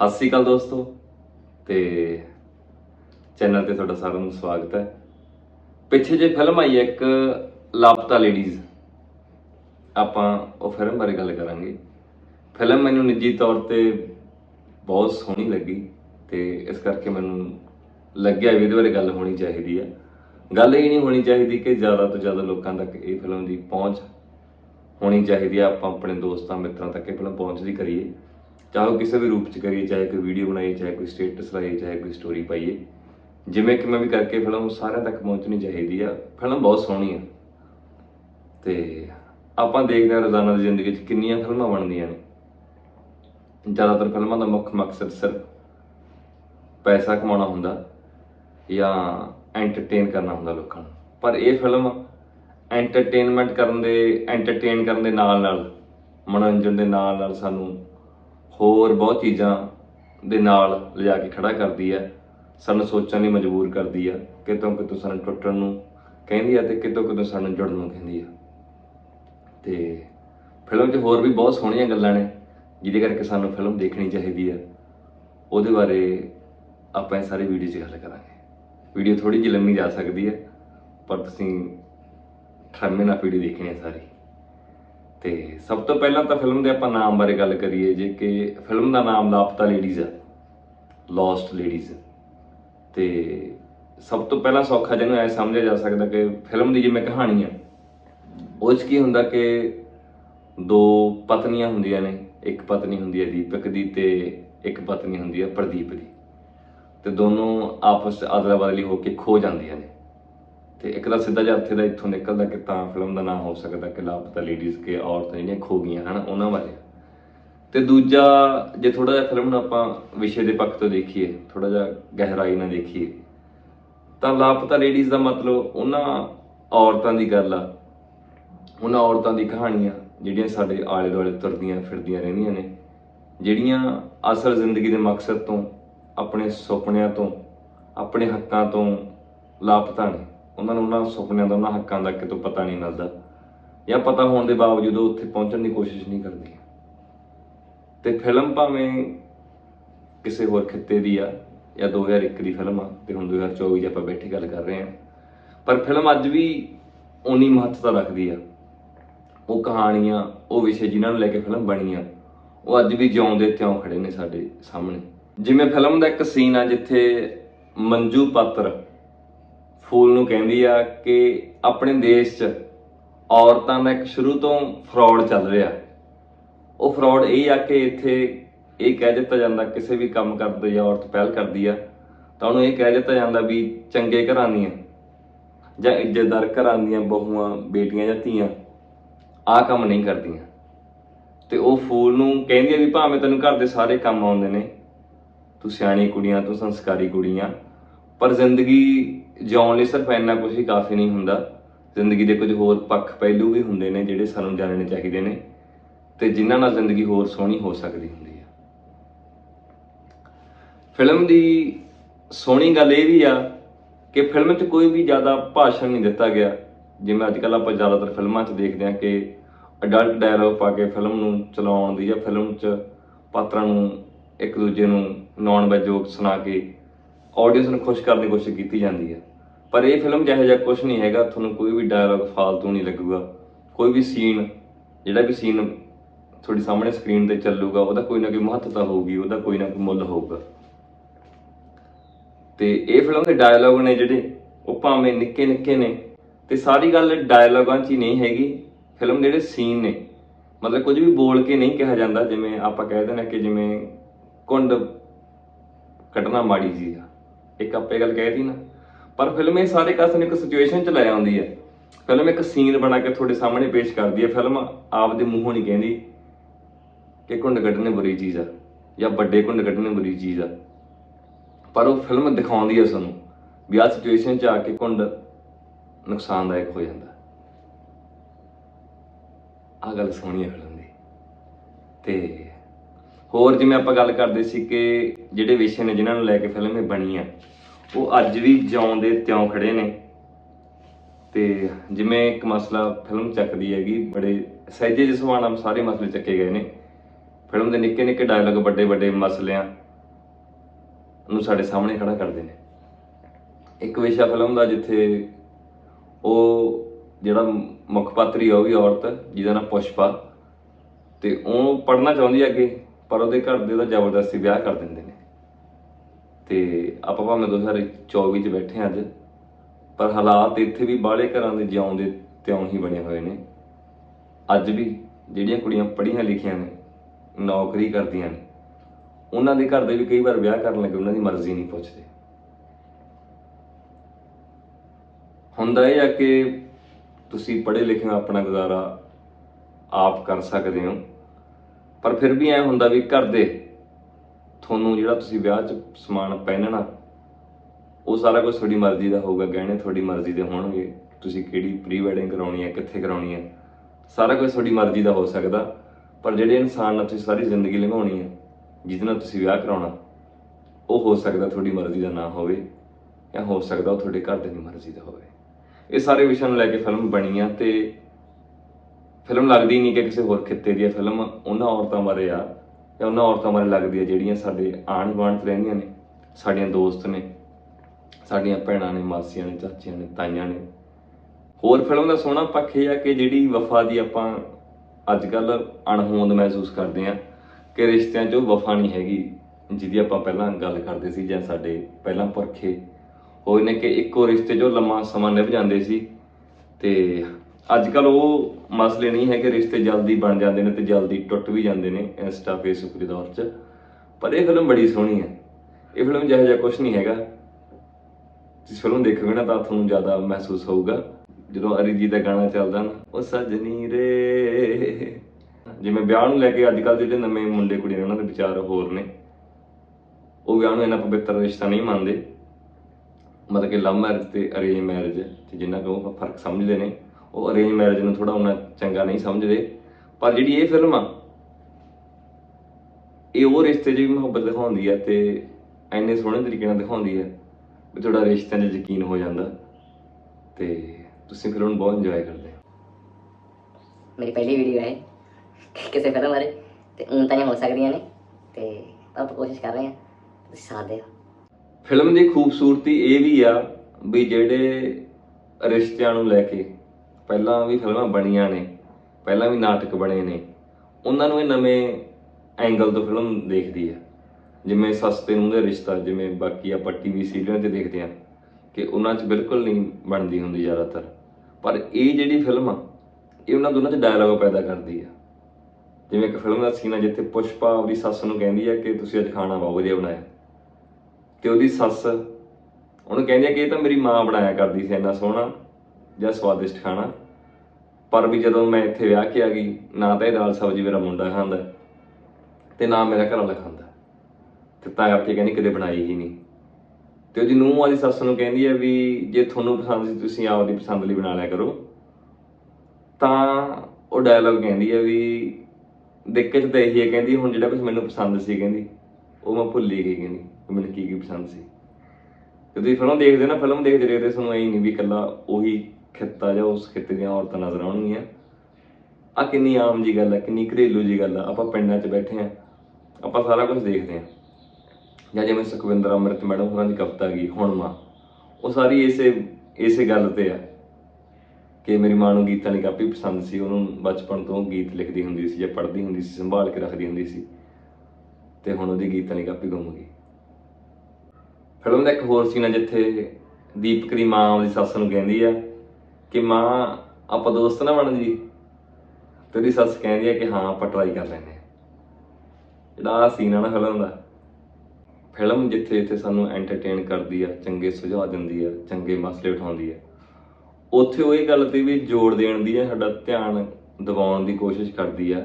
ਸਤਿ ਸ਼੍ਰੀ ਅਕਾਲ ਦੋਸਤੋ ਤੇ ਚੈਨਲ ਤੇ ਤੁਹਾਡਾ ਸਾਰਿਆਂ ਨੂੰ ਸਵਾਗਤ ਹੈ। ਪਿੱਛੇ ਜੇ ਫਿਲਮ ਆਈ ਹੈ ਇੱਕ ਲਾਪਤਾ ਲੇਡੀਜ਼ ਆਪਾਂ ਉਹ ਫਿਲਮ ਬਾਰੇ ਗੱਲ ਕਰਾਂਗੇ। ਫਿਲਮ ਮੈਨੂੰ ਨਿੱਜੀ ਤੌਰ ਤੇ ਬਹੁਤ ਸੋਹਣੀ ਲੱਗੀ ਤੇ ਇਸ ਕਰਕੇ ਮੈਨੂੰ ਲੱਗਿਆ ਵੀ ਇਹਦੇ ਬਾਰੇ ਗੱਲ ਹੋਣੀ ਚਾਹੀਦੀ ਹੈ। ਗੱਲ ਇਹ ਨਹੀਂ ਹੋਣੀ ਚਾਹੀਦੀ ਕਿ ਜ਼ਿਆਦਾ ਤੋਂ ਜ਼ਿਆਦਾ ਲੋਕਾਂ ਤੱਕ ਇਹ ਫਿਲਮ ਦੀ ਪਹੁੰਚ ਹੋਣੀ ਚਾਹੀਦੀ ਹੈ। ਆਪਾਂ ਆਪਣੇ ਦੋਸਤਾਂ ਮਿੱਤਰਾਂ ਤੱਕ ਇਹ ਫਿਲਮ ਪਹੁੰਚਦੀ ਕਰੀਏ। ਚਾਹੇ ਉਹ ਕਿਸੇ ਵੀ ਰੂਪ ਚ ਕਰੀਏ, ਚਾਹੇ ਕੋਈ ਵੀਡੀਓ ਬਣਾਈਏ, ਚਾਹੇ ਕੋਈ ਸਟੇਟਸ ਲਾਈਏ, ਚਾਹੇ ਕੋਈ ਸਟੋਰੀ ਪਾਈਏ। ਜਿਵੇਂ ਕਿ ਮੈਂ ਵੀ ਕਰਕੇ ਫਿਲਮ ਸਾਰਿਆਂ ਤੱਕ ਪਹੁੰਚਣੀ ਚਾਹੀਦੀ ਆ, ਫਿਲਮ ਬਹੁਤ ਸੋਹਣੀ ਆ। ਤੇ ਆਪਾਂ ਦੇਖਦੇ ਹਾਂ ਰੋਜ਼ਾਨਾ ਦੀ ਜ਼ਿੰਦਗੀ 'ਚ ਕਿੰਨੀਆਂ ਫਿਲਮਾਂ ਬਣਦੀਆਂ ਨੇ। ਜ਼ਿਆਦਾਤਰ ਫਿਲਮਾਂ ਦਾ ਮੁੱਖ ਮਕਸਦ ਸਿਰਫ ਪੈਸਾ ਕਮਾਉਣਾ ਹੁੰਦਾ ਜਾਂ ਐਂਟਰਟੇਨ ਕਰਨਾ ਹੁੰਦਾ ਲੋਕਾਂ ਨੂੰ। ਪਰ ਇਹ ਫਿਲਮ ਐਂਟਰਟੇਨਮੈਂਟ ਕਰਨ ਦੇ ਐਂਟਰਟੇਨ ਕਰਨ ਦੇ ਨਾਲ ਨਾਲ ਮਨੋਰੰਜਨ ਦੇ ਨਾਲ ਨਾਲ ਸਾਨੂੰ ਹੋਰ ਬਹੁਤ ਚੀਜ਼ਾਂ ਦੇ ਨਾਲ ਲਿਜਾ ਕੇ ਖੜਾ ਕਰਦੀ ਹੈ ਸਾਨੂੰ ਸੋਚਣ ਲਈ ਮਜਬੂਰ ਕਰਦੀ ਆ। ਕਿਤੋਂ ਕਿਤੋਂ ਸਾਨੂੰ ਟੁੱਟਣ ਨੂੰ ਕਹਿੰਦੀ ਆ ਤੇ ਕਿਤੋਂ ਕਿਤੋਂ ਸਾਨੂੰ ਜੁੜਨ ਨੂੰ ਕਹਿੰਦੀ ਆ। ਤੇ ਫਿਲਮ 'ਚ ਹੋਰ ਵੀ ਬਹੁਤ ਸੋਹਣੀਆਂ ਗੱਲਾਂ ਨੇ, ਜਿਹਦੇ ਕਰਕੇ ਸਾਨੂੰ ਫਿਲਮ ਦੇਖਣੀ ਚਾਹੀਦੀ ਆ। ਉਹਦੇ ਬਾਰੇ ਆਪਾਂ ਇਹ ਸਾਰੀ ਵੀਡੀਓ 'ਚ ਗੱਲ ਕਰਾਂਗੇ। ਵੀਡੀਓ ਥੋੜੀ ਜਿਹੀ ਲੰਮੀ ਜਾ ਸਕਦੀ ਹੈ ਪਰ ਤੁਸੀਂ ਠਰਮੇ ਨਾਲ ਵੀਡੀਓ ਦੇਖਣੀ ਹੈ ਸਾਰੀ। ਤੇ ਸਭ ਤੋਂ ਪਹਿਲਾਂ ਤਾਂ ਫਿਲਮ ਦੇ ਆਪਾਂ ਨਾਮ ਬਾਰੇ ਗੱਲ ਕਰੀਏ ਜੇ ਕਿ ਫਿਲਮ ਦਾ ਨਾਮ ਲਾਪਤਾ ਲੇਡੀਜ਼ ਆ ਲੌਸਟ ਲੇਡੀਜ਼ ਤੇ ਸਭ ਤੋਂ ਪਹਿਲਾਂ ਸੌਖਾ ਜਿਹਨੂੰ ਐ ਸਮਝਿਆ ਜਾ ਸਕਦਾ ਕਿ ਫਿਲਮ ਦੀ ਜਿਵੇਂ ਕਹਾਣੀ ਆ ਉਹ 'ਚ ਕੀ ਹੁੰਦਾ ਕਿ ਦੋ ਪਤਨੀਆਂ ਹੁੰਦੀਆਂ ਨੇ, ਇੱਕ ਪਤਨੀ ਹੁੰਦੀ ਹੈ ਦੀਪਕ ਦੀ ਤੇ ਇੱਕ ਪਤਨੀ ਹੁੰਦੀ ਹੈ ਪ੍ਰਦੀਪ ਦੀ। ਤੇ ਦੋਨੋਂ ਆਪਸ 'ਚ ਅਦਲਾ ਬਦਲੀ ਹੋ ਕੇ ਖੋ ਜਾਂਦੀਆਂ ਨੇ। ਤੇ ਇੱਕ ਦਾ ਸਿੱਧਾ ਜਿਹਾ ਅਰਥ ਦਾ ਇੱਥੋਂ ਨਿਕਲਦਾ ਕਿ ਤਾਂ ਫਿਲਮ ਦਾ ਨਾਮ ਹੋ ਸਕਦਾ ਕਿ ਲਾਪਤਾ ਲੇਡੀਜ਼ ਕੇ ਔਰਤਾਂ ਜਿਹੜੀਆਂ ਖੋ ਗਈਆਂ ਹਨ, ਉਹਨਾਂ ਬਾਰੇ। ਤੇ ਦੂਜਾ, ਜੇ ਥੋੜਾ ਜਿਹਾ ਫਿਲਮ ਨੂੰ ਆਪਾਂ ਵਿਸ਼ੇ ਦੇ ਪੱਖ ਤੋਂ ਦੇਖੀਏ ਥੋੜਾ ਜਿਹਾ ਗਹਿਰਾਈ ਨਾਲ ਦੇਖੀਏ, ਤਾਂ ਲਾਪਤਾ ਲੇਡੀਜ਼ ਦਾ ਮਤਲਬ ਉਹਨਾਂ ਔਰਤਾਂ ਦੀ ਗੱਲ ਆ, ਉਹਨਾਂ ਔਰਤਾਂ ਦੀ ਕਹਾਣੀਆਂ ਜਿਹੜੀਆਂ ਸਾਡੇ ਆਲੇ ਦੁਆਲੇ ਤੁਰਦੀਆਂ ਫਿਰਦੀਆਂ ਰਹਿੰਦੀਆਂ ਨੇ, ਜਿਹੜੀਆਂ ਅਸਲ ਜ਼ਿੰਦਗੀ ਦੇ ਮਕਸਦ ਤੋਂ, ਆਪਣੇ ਸੁਪਨਿਆਂ ਤੋਂ, ਆਪਣੇ ਹੱਕਾਂ ਤੋਂ ਲਾਪਤਾ ਨੇ। ਉਹਨਾਂ ਨੂੰ ਉਹਨਾਂ ਸੁਪਨਿਆਂ ਦਾ, ਉਹਨਾਂ ਹੱਕਾਂ ਦਾ ਕਿਤੋਂ ਪਤਾ ਨਹੀਂ ਲੱਗਦਾ। ਜਾਂ ਪਤਾ ਹੋਣ ਦੇ ਬਾਵਜੂਦ ਉਹ ਉੱਥੇ ਪਹੁੰਚਣ ਦੀ ਕੋਸ਼ਿਸ਼ ਨਹੀਂ ਕਰਦੀਆਂ ਤੇ ਫਿਲਮ ਭਾਵੇਂ ਕਿਸੇ ਹੋਰ ਖਿੱਤੇ ਦੀ ਆ, ਜਾਂ 2001 ਦੀ ਫਿਲਮ ਆ, ਤੇ ਹੁਣ 2024 'ਚ ਆਪਾਂ ਬੈਠੇ ਗੱਲ ਕਰ ਰਹੇ ਆ ਪਰ ਫਿਲਮ ਅੱਜ ਵੀ ਉਨੀ ਮਹੱਤਤਾ ਰੱਖਦੀ ਆ। ਉਹ ਕਹਾਣੀਆਂ, ਉਹ ਵਿਸ਼ੇ ਜਿਨ੍ਹਾਂ ਨੂੰ ਲੈ ਕੇ ਫਿਲਮ ਬਣੀ ਆ, ਉਹ ਅੱਜ ਵੀ ਜਿਉਂਦੇ ਤਿਉਂ ਖੜੇ ਨੇ ਸਾਡੇ ਸਾਹਮਣੇ। ਜਿਵੇਂ ਫਿਲਮ ਦਾ ਇੱਕ ਸੀਨ ਆ, ਜਿੱਥੇ ਮੰਜੂ ਪਾਤਰ ਫੂਲ ਨੂੰ ਕਹਿੰਦੀ ਆ ਕਿ ਆਪਣੇ ਦੇਸ਼ 'ਚ ਔਰਤਾਂ ਦਾ ਇੱਕ ਸ਼ੁਰੂ ਤੋਂ ਫਰਾਡ ਚੱਲ ਰਿਹਾ। ਉਹ ਫਰਾਡ ਇਹ ਆ ਕਿ ਇੱਥੇ ਇਹ ਕਹਿ ਦਿੱਤਾ ਜਾਂਦਾ ਕਿਸੇ ਵੀ ਕੰਮ ਕਰਦੇ ਜਾਂ ਔਰਤ ਪਹਿਲ ਕਰਦੀ ਆ, ਤਾਂ ਉਹਨੂੰ ਇਹ ਕਹਿ ਦਿੱਤਾ ਜਾਂਦਾ ਵੀ ਚੰਗੇ ਘਰਾਂ ਦੀਆਂ ਜਾਂ ਇੱਜ਼ਤਦਾਰ ਘਰਾਂ ਦੀਆਂ ਬਹੂਆਂ, ਬੇਟੀਆਂ ਜਾਂ ਧੀਆਂ ਆਹ ਕੰਮ ਨਹੀਂ ਕਰਦੀਆਂ। ਤੇ ਉਹ ਫੂਲ ਨੂੰ ਕਹਿੰਦੀ ਆ ਵੀ ਭਾਵੇਂ ਤੈਨੂੰ ਘਰ ਦੇ ਸਾਰੇ ਕੰਮ ਆਉਂਦੇ ਨੇ, ਤੂੰ ਸਿਆਣੀ ਕੁੜੀਆਂ, ਤੂੰ ਸੰਸਕਾਰੀ ਕੁੜੀਆਂ, ਪਰ ਜ਼ਿੰਦਗੀ ਜਿਉਣ ਲਈ ਸਿਰਫ ਇੰਨਾ ਕੁਝ ਹੀ ਕਾਫੀ ਨਹੀਂ ਹੁੰਦਾ। ਜ਼ਿੰਦਗੀ ਦੇ ਕੁਝ ਹੋਰ ਪੱਖ ਪਹਿਲੂ ਵੀ ਹੁੰਦੇ ਨੇ ਜਿਹੜੇ ਸਾਨੂੰ ਜਾਣਨੇ ਚਾਹੀਦੇ ਨੇ ਤੇ ਜਿਨ੍ਹਾਂ ਨਾਲ ਜ਼ਿੰਦਗੀ ਹੋਰ ਸੋਹਣੀ ਹੋ ਸਕਦੀ ਹੁੰਦੀ ਹੈ ਫਿਲਮ ਦੀ ਸੋਹਣੀ ਗੱਲ ਇਹ ਵੀ ਆ ਕਿ ਫਿਲਮ 'ਚ ਕੋਈ ਵੀ ਜ਼ਿਆਦਾ ਭਾਸ਼ਣ ਨਹੀਂ ਦਿੱਤਾ ਗਿਆ। ਜਿਵੇਂ ਅੱਜ ਕੱਲ ਆਪਾਂ ਜ਼ਿਆਦਾਤਰ ਫਿਲਮਾਂ 'ਚ ਦੇਖਦੇ ਹਾਂ ਕਿ ਅਡਲਟ ਡਾਇਲੌਗ ਪਾ ਕੇ ਫਿਲਮ ਨੂੰ ਚਲਾਉਣ ਦੀ ਜਾਂ ਫਿਲਮ 'ਚ ਪਾਤਰਾਂ ਨੂੰ ਇੱਕ ਦੂਜੇ ਨੂੰ ਨੌਨ ਵੈਜ ਜੋਕ ਸੁਣਾ ਕੇ ਆਡੀਅנס ਨੂੰ ਖੁਸ਼ ਕਰਨ ਦੀ ਕੋਸ਼ਿਸ਼ ਕੀਤੀ ਜਾਂਦੀ ਹੈ ਪਰ ਇਹ ਫਿਲਮ ਜਿਹੋ ਜਿਹਾ ਕੁਝ ਨਹੀਂ ਹੈਗਾ, ਤੁਹਾਨੂੰ ਕੋਈ ਵੀ ਡਾਇਲੌਗ ਫਾਲਤੂ ਨਹੀਂ ਲੱਗੂਗਾ। ਕੋਈ ਵੀ ਸੀਨ ਜਿਹੜਾ ਵੀ ਸੀਨ ਤੁਹਾਡੇ ਸਾਹਮਣੇ ਸਕਰੀਨ ਤੇ ਚੱਲੂਗਾ, ਉਹਦਾ ਕੋਈ ਨਾ ਕੋਈ ਮਹੱਤਤਾ ਹੋਊਗੀ, ਉਹਦਾ ਕੋਈ ਨਾ ਕੋਈ ਮੁੱਲ ਹੋਊਗਾ। ਤੇ ਇਹ ਫਿਲਮ ਦੇ ਡਾਇਲੌਗ ਨੇ ਜਿਹੜੇ, ਉਹ ਭਾਵੇਂ ਨਿੱਕੇ ਨਿੱਕੇ ਨੇ, ਤੇ ਸਾਰੀ ਗੱਲ ਡਾਇਲੌਗਾਂ 'ਚ ਹੀ ਨਹੀਂ ਹੈਗੀ, ਫਿਲਮ ਦੇ ਜਿਹੜੇ ਸੀਨ ਨੇ, ਮਤਲਬ ਕੁਝ ਵੀ ਬੋਲ ਕੇ ਨਹੀਂ ਕਿਹਾ ਜਾਂਦਾ, ਜਿਵੇਂ ਆਪਾਂ ਕਹਿ ਦਿੰਦੇ ਕਿ ਜਿਵੇਂ ਕੁੰਡ ਕੱਢਣਾ ਮਾੜੀ ਜੀ ਆ। ਇੱਕ ਆਪੇ ਗੱਲ ਕਹਿ ਕਹਿਤੀ ਨਾ। ਪਰ ਫਿਲਮ ਇਹ ਸਾਰੇ ਕਾਸ ਨੂੰ ਇੱਕ ਸਿਚੁਏਸ਼ਨ ਚ ਲੈ ਆਉਂਦੀ ਹੈ। ਫਿਲਮ ਇੱਕ ਸੀਨ ਬਣਾ ਕੇ ਤੁਹਾਡੇ ਸਾਹਮਣੇ ਪੇਸ਼ ਕਰਦੀ ਹੈ। ਫਿਲਮ ਆਪਦੇ ਮੂੰਹੋਂ ਨਹੀਂ ਕਹਿੰਦੀ ਕਿ ਕੁੰਡ ਕੱਢਣੇ ਬੁਰੀ ਚੀਜ਼ ਆ ਜਾਂ ਵੱਡੇ ਕੁੰਡ ਕੱਢਣੇ ਬੁਰੀ ਚੀਜ਼ ਆ। ਪਰ ਉਹ ਫਿਲਮ ਦਿਖਾਉਂਦੀ ਹੈ ਸਾਨੂੰ ਵੀ ਆਹ ਸਿਚੁਏਸ਼ਨ ਚ ਆ ਕੇ ਕੁੰਡ ਨੁਕਸਾਨਦਾਇਕ ਹੋ ਜਾਂਦਾ। ਆ ਗੱਲ ਸੋਹਣੀ ਹੈ ਫਿਲਮ ਦੀ। ਤੇ ਹੋਰ ਜਿਵੇਂ ਆਪਾਂ ਗੱਲ ਕਰਦੇ ਸੀ ਕਿ ਜਿਹੜੇ ਵਿਸ਼ੇ ਨੇ ਜਿਨ੍ਹਾਂ ਨੂੰ ਲੈ ਕੇ ਫਿਲਮ ਇਹ ਬਣੀ ਆ ਉਹ ਅੱਜ ਵੀ ਜਿਉਂ ਦੇ ਤਿਉਂ ਖੜੇ ਨੇ। ਤੇ ਜਿਵੇਂ ਇੱਕ ਮਸਲਾ ਫਿਲਮ ਚੱਕਦੀ ਹੈਗੀ, ਬੜੇ ਸਹਿਜੇ ਜਿਹਾ ਸੁਭਾਅ ਸਾਰੇ ਮਸਲੇ ਚੱਕੇ ਗਏ ਨੇ। ਫਿਲਮ ਦੇ ਨਿੱਕੇ ਨਿੱਕੇ ਡਾਇਲੌਗ ਵੱਡੇ ਵੱਡੇ ਮਸਲਿਆਂ ਨੂੰ ਸਾਡੇ ਸਾਹਮਣੇ ਖੜਾ ਕਰਦੇ ਨੇ। ਇੱਕ ਵਿਸ਼ਾ ਫਿਲਮ ਦਾ ਜਿੱਥੇ ਉਹ ਜਿਹੜਾ ਮੁੱਖ ਪਾਤਰੀ ਆ, ਉਹ ਵੀ ਔਰਤ, ਜਿਹਦਾ ਨਾਮ ਪੁਸ਼ਪਾ। ਤੇ ਉਹ ਪੜ੍ਹਨਾ ਚਾਹੁੰਦੀ ਹੈ ਅੱਗੇ ਪਰ ਉਹਦੇ ਘਰ ਦੇ ਉਹਦਾ ਜ਼ਬਰਦਸਤੀ ਵਿਆਹ ਕਰ ਦਿੰਦੇ ਨੇ। ਤੇ ਆਪਾਂ ਭਾਵੇਂ 2024 ਚ ਬੈਠੇ ਹਾਂ ਅੱਜ, ਪਰ ਹਾਲਾਤ ਇੱਥੇ ਵੀ ਬਾਹਲੇ ਘਰਾਂ ਦੇ ਜਿਉਂ ਦੇ ਤਿਉਂ ਹੀ ਬਣੇ ਹੋਏ ਨੇ। ਅੱਜ ਵੀ ਜਿਹੜੀਆਂ ਕੁੜੀਆਂ ਪੜ੍ਹੀਆਂ ਲਿਖੀਆਂ ਨੇ, ਨੌਕਰੀ ਕਰਦੀਆਂ ਨੇ, ਉਹਨਾਂ ਦੇ ਘਰ ਦੇ ਵੀ ਕਈ ਵਾਰ ਵਿਆਹ ਕਰਨ ਲੱਗੇ, ਉਹਨਾਂ ਦੀ ਮਰਜ਼ੀ ਨਹੀਂ ਪੁੱਛਦੇ। ਹੁੰਦਾ ਇਹ ਆ ਕਿ ਤੁਸੀਂ ਪੜ੍ਹੇ ਲਿਖੇ ਆਪਣਾ ਗੁਜ਼ਾਰਾ ਆਪ ਕਰ ਸਕਦੇ ਹੋ, ਪਰ ਫਿਰ ਵੀ ਐ ਹੁੰਦਾ ਵੀ ਘਰ ਦੇ ਤੁਹਾਨੂੰ ਜਿਹੜਾ ਤੁਸੀਂ ਵਿਆਹ 'ਚ ਸਮਾਨ ਪਹਿਨਣਾ, ਉਹ ਸਾਰਾ ਕੁਝ ਤੁਹਾਡੀ ਮਰਜ਼ੀ ਦਾ ਹੋਊਗਾ, ਗਹਿਣੇ ਤੁਹਾਡੀ ਮਰਜ਼ੀ ਦੇ ਹੋਣਗੇ, ਤੁਸੀਂ ਕਿਹੜੀ ਪ੍ਰੀ ਵੈਡਿੰਗ ਕਰਾਉਣੀ ਹੈ, ਕਿੱਥੇ ਕਰਾਉਣੀ ਹੈ, ਸਾਰਾ ਕੁਝ ਤੁਹਾਡੀ ਮਰਜ਼ੀ ਦਾ ਹੋ ਸਕਦਾ, ਪਰ ਜਿਹੜੇ ਇਨਸਾਨ ਨਾਲ ਤੁਸੀਂ ਸਾਰੀ ਜ਼ਿੰਦਗੀ ਲੰਘਾਉਣੀ ਹੈ ਜਿਹਦੇ ਨਾਲ ਤੁਸੀਂ ਵਿਆਹ ਕਰਾਉਣਾ, ਉਹ ਹੋ ਸਕਦਾ ਤੁਹਾਡੀ ਮਰਜ਼ੀ ਦਾ ਨਾ ਹੋਵੇ, ਜਾਂ ਹੋ ਸਕਦਾ ਉਹ ਤੁਹਾਡੇ ਘਰ ਦੇ ਦੀ ਮਰਜ਼ੀ ਦਾ ਹੋਵੇ। ਇਹ ਸਾਰੇ ਵਿਸ਼ਿਆਂ ਨੂੰ ਲੈ ਕੇ ਫਿਲਮ ਬਣੀ ਆ ਤੇ ਫਿਲਮ ਲੱਗਦੀ ਨਹੀਂ ਕਿ ਕਿਸੇ ਹੋਰ ਖਿੱਤੇ ਦੀ ਫਿਲਮ ਉਹਨਾਂ ਔਰਤਾਂ ਬਾਰੇ ਆ ਜਾਂ ਉਹਨਾਂ ਔਰਤਾਂ ਬਾਰੇ ਲੱਗਦੀ ਹੈ ਜਿਹੜੀਆਂ ਸਾਡੇ ਆਣ ਗੁਆਂਢ 'ਚ ਰਹਿੰਦੀਆਂ ਨੇ, ਸਾਡੀਆਂ ਦੋਸਤ ਨੇ, ਸਾਡੀਆਂ ਭੈਣਾਂ ਨੇ, ਮਾਸੀਆਂ ਨੇ, ਚਾਚੀਆਂ ਨੇ, ਤਾਈਆਂ ਨੇ। ਹੋਰ ਫਿਲਮ ਦਾ ਸੋਹਣਾ ਪੱਖ ਇਹ ਆ ਕਿ ਜਿਹੜੀ ਵਫਾ ਦੀ ਆਪਾਂ ਅੱਜ ਕੱਲ ਅਣਹੋਂਦ ਮਹਿਸੂਸ ਕਰਦੇ ਆ ਕਿ ਰਿਸ਼ਤਿਆਂ 'ਚ ਵਫਾ ਨਹੀਂ ਹੈਗੀ, ਜਿਹਦੀ ਆਪਾਂ ਪਹਿਲਾਂ ਗੱਲ ਕਰਦੇ ਸੀ ਜਾਂ ਸਾਡੇ ਪਹਿਲਾਂ ਪੁਰਖੇ ਹੋਏ ਨੇ ਕਿ ਇੱਕੋ ਰਿਸ਼ਤੇ 'ਚੋਂ ਲੰਮਾ ਸਮਾਂ ਨਿਭ ਜਾਂਦੇ ਸੀ ਤੇ ਅੱਜ ਕੱਲ ਉਹ ਮਸਲੇ ਨਹੀਂ ਹੈ ਕਿ ਰਿਸ਼ਤੇ ਜਲਦੀ ਬਣ ਜਾਂਦੇ ਨੇ ਤੇ ਜਲਦੀ ਟੁੱਟ ਵੀ ਜਾਂਦੇ ਨੇ ਇੰਸਟਾ, ਫੇਸਬੁੱਕ ਦੇ ਦੌਰ 'ਚ। ਪਰ ਇਹ ਫਿਲਮ ਬੜੀ ਸੋਹਣੀ ਹੈ। ਇਹ ਫਿਲਮ ਜਿਹੋ ਜਿਹਾ ਕੁਝ ਨਹੀਂ ਹੈਗਾ। ਤੁਸੀਂ ਫਿਲਮ ਦੇਖੋਗੇ ਨਾ ਤਾਂ ਤੁਹਾਨੂੰ ਜ਼ਿਆਦਾ ਮਹਿਸੂਸ ਹੋਊਗਾ। ਜਦੋਂ ਅਰੀਜੀਤ ਦਾ ਗਾਣਾ ਚੱਲਦਾ ਨਾ, ਉਹ ਸਜਣੀ ਰੇ। ਜਿਵੇਂ ਵਿਆਹ ਨੂੰ ਲੈ ਕੇ ਅੱਜ ਕੱਲ ਜਿਹੜੇ ਨਵੇਂ ਮੁੰਡੇ ਕੁੜੀਆਂ ਨੇ, ਉਹਨਾਂ ਦੇ ਵਿਚਾਰ ਹੋਰ ਨੇ। ਉਹ ਵਿਆਹ ਨੂੰ ਇੰਨਾ ਪਵਿੱਤਰ ਰਿਸ਼ਤਾ ਨਹੀਂ ਮੰਨਦੇ। ਮਤਲਬ ਕਿ ਲਵ ਮੈਰਿਜ ਤੇ ਅਰੇਂਜ ਮੈਰਿਜ ਤੇ ਜਿੰਨਾ ਕੁ ਫ਼ਰਕ ਸਮਝਦੇ ਨੇ। ਉਹ ਅਰੇਂਜ ਮੈਰਿਜ ਨੂੰ ਥੋੜਾ ਉਹਨਾਂ ਚੰਗਾ ਨਹੀਂ ਸਮਝਦੇ। ਪਰ ਜਿਹੜੀ ਇਹ ਫਿਲਮ ਆ ਇਹ ਉਹ ਰਿਸ਼ਤੇ ਵੀ ਮੁਹੱਬਤ ਦਿਖਾਉਂਦੀ ਹੈ ਤੇ ਐਨੇ ਸੋਹਣੇ ਤਰੀਕੇ ਨਾਲ ਦਿਖਾਉਂਦੀ ਹੈ ਵੀ ਤੁਹਾਡਾ ਰਿਸ਼ਤਿਆਂ 'ਚ ਯਕੀਨ ਹੋ ਜਾਂਦਾ ਤੇ ਤੁਸੀਂ ਫਿਰ ਉਹਨੂੰ ਬਹੁਤ ਇੰਜੋਏ ਕਰਦੇ ਹੋ। ਮੇਰੀ ਪਹਿਲੀ ਵੀਡੀਓ ਹੈ ਕਿਸੇ ਫਿਲਮ ਬਾਰੇ ਤੇ ਉਂ ਤਾਂ ਨਹੀਂ ਹੋ ਸਕਦੀਆਂ ਨੇ ਤੇ ਆਪਾਂ ਕੋਸ਼ਿਸ਼ ਕਰ ਰਹੇ ਹਾਂ ਤੁਸੀਂ ਸਾਥ ਦਿਓ। ਫਿਲਮ ਦੀ ਖੂਬਸੂਰਤੀ ਇਹ ਵੀ ਆ ਵੀ ਜਿਹੜੇ ਰਿਸ਼ਤਿਆਂ ਨੂੰ ਲੈ ਕੇ ਪਹਿਲਾਂ ਵੀ ਫਿਲਮਾਂ ਬਣੀਆਂ ਨੇ, ਪਹਿਲਾਂ ਵੀ ਨਾਟਕ ਬਣੇ ਨੇ, ਉਹਨਾਂ ਨੂੰ ਇਹ ਨਵੇਂ ਐਂਗਲ ਤੋਂ ਫਿਲਮ ਦੇਖਦੀ ਹੈ ਜਿਵੇਂ ਸਸਤੇ ਨੂੰ ਦੇ ਰਿਸ਼ਤਾ, ਜਿਵੇਂ ਬਾਕੀ ਆਪਾਂ ਟੀਵੀ ਸੀਰੀਅਲਾਂ 'ਚ ਦੇਖਦੇ ਆ ਕਿ ਉਹਨਾਂ 'ਚ ਬਿਲਕੁਲ ਨਹੀਂ ਬਣਦੀ ਹੁੰਦੀ ਜ਼ਿਆਦਾਤਰ। ਪਰ ਇਹ ਜਿਹੜੀ ਫਿਲਮ ਆ, ਇਹ ਉਹਨਾਂ ਦੋਨਾਂ 'ਚ ਡਾਇਲੌਗ ਪੈਦਾ ਕਰਦੀ ਆ। ਜਿਵੇਂ ਇੱਕ ਫਿਲਮ ਦਾ ਸੀਨ ਆ ਜਿੱਥੇ ਪੁਸ਼ਪਾ ਉਹਦੀ ਸੱਸ ਨੂੰ ਕਹਿੰਦੀ ਆ ਕਿ ਤੁਸੀਂ ਅੱਜ ਖਾਣਾ ਬਹੁਤ ਵਧੀਆ ਬਣਾਇਆ। ਤੇ ਉਹਦੀ ਸੱਸ ਉਹਨੂੰ ਕਹਿੰਦੀ ਆ ਕਿ ਇਹ ਤਾਂ ਮੇਰੀ ਮਾਂ ਬਣਾਇਆ ਕਰਦੀ ਸੀ, ਇੰਨਾ ਸੋਹਣਾ ਜਾਂ ਸਵਾਦਿਸ਼ਟ ਖਾਣਾ। ਪਰ ਵੀ ਜਦੋਂ ਮੈਂ ਇੱਥੇ ਵਿਆਹ ਕੇ ਆ ਗਈ, ਨਾ ਤਾਂ ਇਹ ਦਾਲ ਸਬਜ਼ੀ ਮੇਰਾ ਮੁੰਡਾ ਖਾਂਦਾ ਤੇ ਨਾ ਮੇਰਾ ਘਰ ਵਾਲਾ ਖਾਂਦਾ ਤੇ ਤਾਂ ਕਰਕੇ ਕਹਿੰਦੀ ਕਦੇ ਬਣਾਈ ਹੀ ਨਹੀਂ। ਤੇ ਉਹਦੀ ਨੂੰਹ ਵਾਲੀ ਸੱਸ ਨੂੰ ਕਹਿੰਦੀ ਹੈ ਵੀ ਜੇ ਤੁਹਾਨੂੰ ਪਸੰਦ ਸੀ ਤੁਸੀਂ ਆਪਦੀ ਪਸੰਦ ਲਈ ਬਣਾ ਲਿਆ ਕਰੋ। ਤਾਂ ਉਹ ਡਾਇਲੌਗ ਕਹਿੰਦੀ ਹੈ ਵੀ ਦਿੱਕਤ ਤਾਂ ਇਹੀ ਹੈ, ਕਹਿੰਦੀ ਹੁਣ ਜਿਹੜਾ ਕੁਝ ਮੈਨੂੰ ਪਸੰਦ ਸੀ ਕਹਿੰਦੀ, ਉਹ ਮੈਂ ਭੁੱਲ ਹੀ ਗਈ ਕਹਿੰਦੀ ਵੀ ਮੈਨੂੰ ਕੀ ਕੀ ਪਸੰਦ ਸੀ। ਤੇ ਤੁਸੀਂ ਫਿਲਮ ਦੇਖਦੇ ਨਾ, ਫਿਲਮ ਦੇਖਦੇ ਰਹੇ ਦੇਖਦੇ ਤੁਹਾਨੂੰ ਐਂ ਨਹੀਂ ਵੀ ਇਕੱਲਾ ਉਹੀ ਖਿੱਤਾ ਜਾਂ ਉਸ ਖਿੱਤੇ ਦੀਆਂ ਔਰਤਾਂ ਨਜ਼ਰ ਆਉਣਗੀਆਂ। ਆ ਕਿੰਨੀ ਆਮ ਜੀ ਗੱਲ ਹੈ ਕਿੰਨੀ ਘਰੇਲੂ ਜੀ ਗੱਲ ਆ। ਆਪਾਂ ਪਿੰਡਾਂ 'ਚ ਬੈਠੇ ਆ, ਆਪਾਂ ਸਾਰਾ ਕੁਝ ਦੇਖਦੇ ਆ। ਜਾਂ ਜਿਵੇਂ ਸੁਖਵਿੰਦਰ ਅੰਮ੍ਰਿਤ ਮੈਡਮ ਹੋਰਾਂ ਦੀ ਕਵਿਤਾ ਗਈ, ਹੁਣ ਮਾਂ। ਉਹ ਸਾਰੀ ਇਸੇ ਇਸੇ ਗੱਲ ਤੇ ਆ ਕਿ ਮੇਰੀ ਮਾਂ ਨੂੰ ਗੀਤਾਂ ਦੀ ਕਾਪੀ ਪਸੰਦ ਸੀ। ਉਹਨੂੰ ਬਚਪਨ ਤੋਂ ਗੀਤ ਲਿਖਦੀ ਹੁੰਦੀ ਸੀ ਜਾਂ ਪੜ੍ਹਦੀ ਹੁੰਦੀ ਸੀ, ਸੰਭਾਲ ਕੇ ਰੱਖਦੀ ਹੁੰਦੀ ਸੀ। ਤੇ ਹੁਣ ਉਹਦੀ ਗੀਤਾਂ ਦੀ ਕਾਪੀ ਗੁੰਮ ਗਈ ਫਿਲਮ ਦਾ ਇੱਕ ਹੋਰ ਸੀਨ ਹੈ ਜਿੱਥੇ ਦੀਪਕ ਦੀ ਮਾਂ ਉਹਦੀ ਸੱਸ ਨੂੰ ਕਹਿੰਦੀ ਆ ਕਿ ਮਾਂ, ਆਪਾਂ ਦੋਸਤ ਨਾ ਬਣ ਜੀ ਤੇਰੀ ਸੱਸ ਕਹਿੰਦੀ ਹੈ ਕਿ ਹਾਂ, ਆਪਾਂ ਟਰਾਈ ਕਰ ਲੈਨੇ ਆ ਜਿਹੜਾ ਸੀਨ ਆ ਨਾ ਫਿਲਮ ਦਾ, ਫਿਲਮ ਜਿੱਥੇ ਜਿੱਥੇ ਸਾਨੂੰ ਐਂਟਰਟੇਨ ਕਰਦੀ ਆ, ਚੰਗੇ ਸੁਝਾਅ ਦਿੰਦੀ ਆ, ਚੰਗੇ ਮਸਲੇ ਉਠਾਉਂਦੀ ਆ, ਉੱਥੇ ਉਹ ਇਹ ਗੱਲ ਤੇ ਵੀ ਜੋੜ ਦੇਣ ਦੀ ਆ, ਸਾਡਾ ਧਿਆਨ ਦਿਵਾਉਣ ਦੀ ਕੋਸ਼ਿਸ਼ ਕਰਦੀ ਆ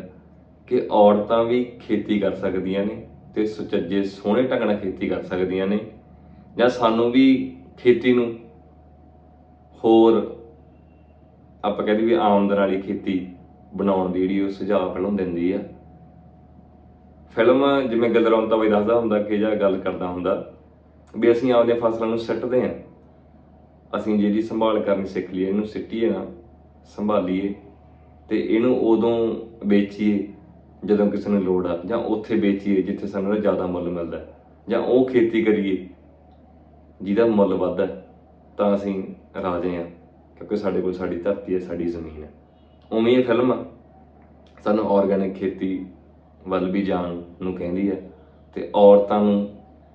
ਕਿ ਔਰਤਾਂ ਵੀ ਖੇਤੀ ਕਰ ਸਕਦੀਆਂ ਨੇ ਤੇ ਸੁਚੱਜੇ ਸੋਹਣੇ ਢੰਗ ਨਾਲ ਖੇਤੀ ਕਰ ਸਕਦੀਆਂ ਨੇ ਜਾਂ ਸਾਨੂੰ ਵੀ ਖੇਤੀ ਨੂੰ ਹੋਰ ਆਪਾਂ ਕਹਿੰਦੇ ਵੀ ਆਮਦਨ ਵਾਲੀ ਖੇਤੀ ਬਣਾਉਣ ਦੀ ਜਿਹੜੀ ਉਹ ਸੁਝਾਅ ਪਹਿਲਾਂ ਦਿੰਦੀ ਆ। ਫਿਲਮ, ਜਿਵੇਂ ਗਲਰੌਂਤਾ ਬਈ ਦੱਸਦਾ ਹੁੰਦਾ ਕਿ ਜਾਂ ਗੱਲ ਕਰਦਾ ਹੁੰਦਾ, ਵੀ ਅਸੀਂ ਆਪਦੇ ਫਸਲਾਂ ਨੂੰ ਸਿੱਟਦੇ ਆਂ ਅਸੀਂ ਜਿਹੜੀ ਸੰਭਾਲ ਕਰਨੀ ਸਿੱਖ ਲਈਏ, ਇਹਨੂੰ ਸਿੱਟੀਏ ਨਾ, ਸੰਭਾਲੀਏ, ਤੇ ਇਹਨੂੰ ਉਦੋਂ ਵੇਚੀਏ ਜਦੋਂ ਕਿਸੇ ਨੂੰ ਲੋੜ ਆ, ਜਾਂ ਉੱਥੇ ਵੇਚੀਏ ਜਿੱਥੇ ਸਾਨੂੰ ਇਹਦਾ ਜ਼ਿਆਦਾ ਮੁੱਲ ਮਿਲਦਾ। ਜਾਂ ਉਹ ਖੇਤੀ ਕਰੀਏ, ਜਿਹਦਾ ਮੁੱਲ ਵੱਧਦਾ, ਤਾਂ ਅਸੀਂ ਰਾਜੇ ਹਾਂ। ਕਿਉਂਕਿ ਸਾਡੇ ਕੋਲ ਸਾਡੀ ਧਰਤੀ ਹੈ ਸਾਡੀ ਜ਼ਮੀਨ ਹੈ। ਉਵੇਂ ਇਹ ਫਿਲਮ ਆ, ਸਾਨੂੰ ਆਰਗੈਨਿਕ ਖੇਤੀ ਵੱਲ ਵੀ ਜਾਣ ਨੂੰ ਕਹਿੰਦੀ ਹੈ ਤੇ ਔਰਤਾਂ ਨੂੰ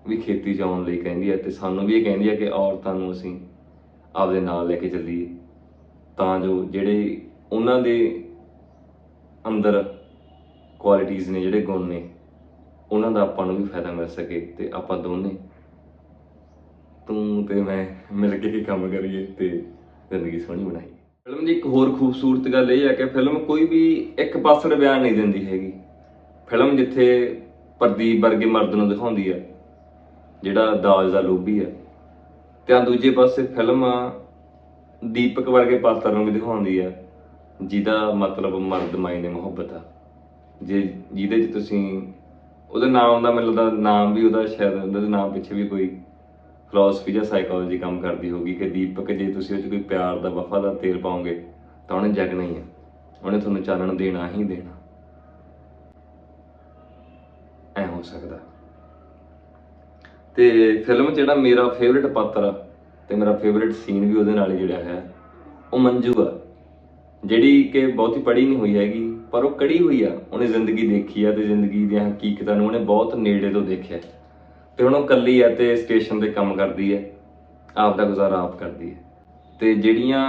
ਵੀ ਖੇਤੀ 'ਚ ਲਈ ਕਹਿੰਦੀ ਹੈ ਤੇ ਸਾਨੂੰ ਵੀ ਇਹ ਕਹਿੰਦੀ ਹੈ ਕਿ ਔਰਤਾਂ ਨੂੰ ਅਸੀਂ ਆਪਦੇ ਨਾਲ ਲੈ ਕੇ ਚੱਲੀਏ। ਤਾਂ ਜੋ ਜਿਹੜੇ ਉਹਨਾਂ ਦੇ ਅੰਦਰ ਕੁਆਲਿਟੀਆਂ ਨੇ ਜਿਹੜੇ ਗੁਣ ਨੇ ਉਹਨਾਂ ਦਾ ਆਪਾਂ ਨੂੰ ਵੀ ਫਾਇਦਾ ਮਿਲ ਸਕੇ ਤੇ ਆਪਾਂ ਦੋਨੇ ਤੂੰ ਤੇ ਮੈਂ ਮਿਲ ਕੇ ਹੀ ਕੰਮ ਕਰੀਏ ਤੇ ਜ਼ਿੰਦਗੀ ਸੋਹਣੀ ਬਣਾਈ। ਫਿਲਮ ਦੀ ਇੱਕ ਹੋਰ ਖੂਬਸੂਰਤ ਗੱਲ ਇਹ ਹੈ ਕਿ ਫਿਲਮ ਕੋਈ ਵੀ ਇੱਕ ਪਾਸੜ ਬਿਆਨ ਨਹੀਂ ਦਿੰਦੀ ਹੈਗੀ। ਫਿਲਮ ਜਿੱਥੇ ਪ੍ਰਦੀਪ ਵਰਗੇ ਮਰਦ ਨੂੰ ਦਿਖਾਉਂਦੀ ਹੈ ਜਿਹੜਾ ਦਾਜ ਦਾ ਲੋਭੀ ਹੈ ਤੇ ਦੂਜੇ ਪਾਸੇ ਫਿਲਮ ਦੀਪਕ ਵਰਗੇ ਪਾਤਰ ਨੂੰ ਵੀ ਦਿਖਾਉਂਦੀ ਆ, ਜਿਹਦਾ ਮਤਲਬ ਮਰਦ ਮਾਇਨੇ ਮੁਹੱਬਤ ਆ। ਜੇ ਜਿਹਦੇ ਚ ਤੁਸੀਂ, ਉਹਦਾ ਨਾਮ ਦਾ ਮੈਨੂੰ ਲੱਗਦਾ ਨਾਮ ਵੀ ਉਹਦਾ ਸ਼ਾਇਦ ਉਹਦੇ ਨਾਮ ਪਿੱਛੇ ਵੀ ਕੋਈ ਫਿਲਾਸਫੀ ਜਾਂ ਸਾਈਕੋਲੋਜੀ ਕੰਮ ਕਰਦੀ ਹੋਗੀ ਕਿ ਦੀਪਕ, ਜੇ ਤੁਸੀਂ ਉਹ ਚ ਕੋਈ ਪਿਆਰ ਦਾ ਵਫਾ ਦਾ ਤੇਲ ਪਾਓਗੇ, ਤਾਂ ਉਹਨੇ ਜਗਣਾ ਹੀ ਹੈ। ਉਹਨੇ ਤੁਹਾਨੂੰ ਚਾਨਣ ਦੇਣਾ ਹੀ ਦੇਣਾ। ਐ ਹੋ ਸਕਦਾ। ਤੇ ਫਿਲਮ ਜਿਹੜਾ ਮੇਰਾ ਫੇਵਰਿਟ ਪਾਤਰ ਆ ਤੇ ਮੇਰਾ ਫੇਵਰਿਟ ਸੀਨ ਵੀ ਉਹਦੇ ਨਾਲ ਹੀ ਜੁੜਿਆ ਹੈ, ਉਹ ਮੰਜੂ ਆ। ਜਿਹੜੀ ਕਿ ਬਹੁਤੀ ਪੜ੍ਹੀ ਨਹੀਂ ਹੋਈ ਹੈਗੀ, ਪਰ ਉਹ ਕੜੀ ਹੋਈ ਆ। ਉਹਨੇ ਜ਼ਿੰਦਗੀ ਦੇਖੀ ਆ ਤੇ ਜ਼ਿੰਦਗੀ ਦੀਆਂ ਹਕੀਕਤਾਂ ਨੂੰ ਉਹਨੇ ਬਹੁਤ ਨੇੜੇ ਤੋਂ ਦੇਖਿਆ। ਤੇ ਹੁਣ ਉਹ ਇਕੱਲੀ ਹੈ ਤੇ ਸਟੇਸ਼ਨ ਤੇ ਕੰਮ ਕਰਦੀ ਹੈ ਆਪ ਦਾ ਗੁਜ਼ਾਰਾ ਆਪ ਕਰਦੀ ਹੈ ਤੇ ਜਿਹੜੀਆਂ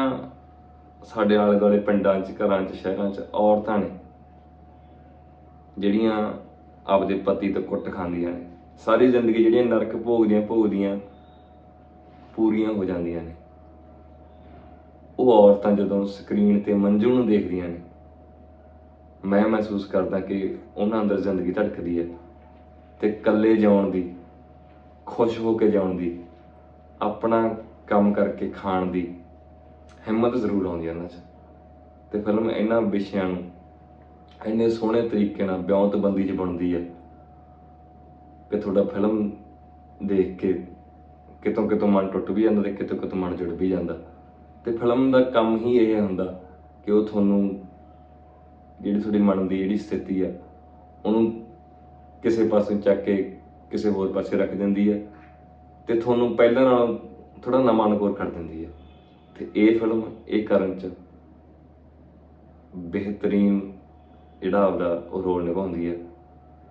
ਸਾਡੇ ਆਲੇ ਦੁਆਲੇ ਪਿੰਡਾਂ 'ਚ, ਘਰਾਂ 'ਚ, ਸ਼ਹਿਰਾਂ 'ਚ ਔਰਤਾਂ ਨੇ, ਜਿਹੜੀਆਂ ਆਪਦੇ ਪਤੀ ਤੋਂ ਕੁੱਟ ਖਾਂਦੀਆਂ ਨੇ, ਸਾਰੀ ਜ਼ਿੰਦਗੀ ਜਿਹੜੀਆਂ ਨਰਕ ਭੋਗਦੀਆਂ ਭੋਗਦੀਆਂ ਪੂਰੀਆਂ ਹੋ ਜਾਂਦੀਆਂ ਨੇ। ਉਹ ਔਰਤਾਂ ਜਦੋਂ ਸਕਰੀਨ ਤੇ ਮੰਜੂ ਨੂੰ ਦੇਖਦੀਆਂ ਨੇ, ਮੈਂ ਮਹਿਸੂਸ ਕਰਦਾ ਕਿ ਉਹਨਾਂ ਅੰਦਰ ਜ਼ਿੰਦਗੀ ਧੜਕਦੀ ਹੈ ਤੇ ਇਕੱਲੇ ਜਿਉਣ ਦੀ ਖੁਸ਼ ਹੋ ਕੇ ਜਾਣ ਦੀ, ਆਪਣਾ ਕੰਮ ਕਰਕੇ ਖਾਣ ਦੀ ਹਿੰਮਤ ਜ਼ਰੂਰ ਆਉਂਦੀ ਹੈ ਉਹਨਾਂ 'ਚ। ਤੇ ਫਿਲਮ ਇਹਨਾਂ ਵਿਸ਼ਿਆਂ ਨੂੰ, ਇੰਨੇ ਸੋਹਣੇ ਤਰੀਕੇ ਨਾਲ ਬਿਆਨਤਬੰਦੀ 'ਚ ਬਣਦੀ ਹੈ ਕਿ ਤੁਹਾਡਾ ਫਿਲਮ ਦੇਖ ਕੇ ਕਿਤੋਂ ਕਿਤੋਂ ਮਨ ਟੁੱਟ ਵੀ ਜਾਂਦਾ ਤੇ ਕਿਤੋਂ ਕਿਤੋਂ ਮਨ ਜੁੜ ਵੀ ਜਾਂਦਾ। ਤੇ ਫਿਲਮ ਦਾ ਕੰਮ ਹੀ ਇਹ ਹੁੰਦਾ ਕਿ ਉਹ ਤੁਹਾਨੂੰ ਜਿਹੜੀ ਤੁਹਾਡੀ ਮਨ ਦੀ ਜਿਹੜੀ ਸਥਿਤੀ ਆ ਉਹਨੂੰ ਕਿਸੇ ਪਾਸੇ ਚੱਕ ਕੇ ਕਿਸੇ ਹੋਰ ਪਾਸੇ ਰੱਖ ਦਿੰਦੀ ਹੈ ਤੇ ਤੁਹਾਨੂੰ ਪਹਿਲਾਂ ਨਾਲੋਂ ਥੋੜਾ ਨਵਾਂ ਅਨੁਭਵ ਕਰ ਦਿੰਦੀ ਹੈ। ਤੇ ਇਹ ਫਿਲਮ ਇਹ ਕਰਨ ਚ ਬਿਹਤਰੀਨ ਜਿਹੜਾ ਆਪਦਾ ਉਹ ਰੋਲ ਨਿਭਾਉਂਦੀ ਹੈ।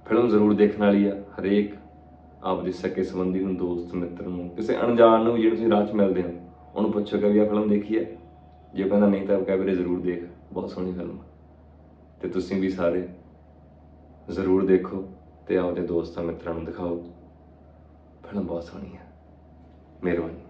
ਫਿਲਮ ਜ਼ਰੂਰ ਦੇਖਣ ਵਾਲੀ ਆ ਹਰੇਕ ਆਪਦੇ ਸਕੇ ਸੰਬੰਧੀ ਨੂੰ, ਦੋਸਤ, ਮਿੱਤਰ ਨੂੰ, ਕਿਸੇ ਅਣਜਾਣ ਨੂੰ ਵੀ ਜਿਹੜੇ ਤੁਸੀਂ ਰਾਹ 'ਚ ਮਿਲਦੇ ਹੋ, ਉਹਨੂੰ ਪੁੱਛੋ ਕਿ ਵੀ ਆਹ ਫਿਲਮ ਦੇਖੀ ਹੈ? ਜੇ ਕਹਿੰਦਾ ਨਹੀਂ ਤਾਂ ਕਹਿ ਵੀਰੇ ਜ਼ਰੂਰ ਦੇਖ, ਬਹੁਤ ਸੋਹਣੀ ਫਿਲਮ ਆ ਤੇ ਤੁਸੀਂ ਵੀ ਸਾਰੇ ਜ਼ਰੂਰ ਦੇਖੋ। ਤੇ ਆਪਦੇ ਦੋਸਤਾਂ ਮਿੱਤਰਾਂ ਨੂੰ ਦਿਖਾਓ। ਫਿਲਮ ਬਹੁਤ ਸੋਹਣੀ ਹੈ। ਮਿਹਰਬਾਨੀ।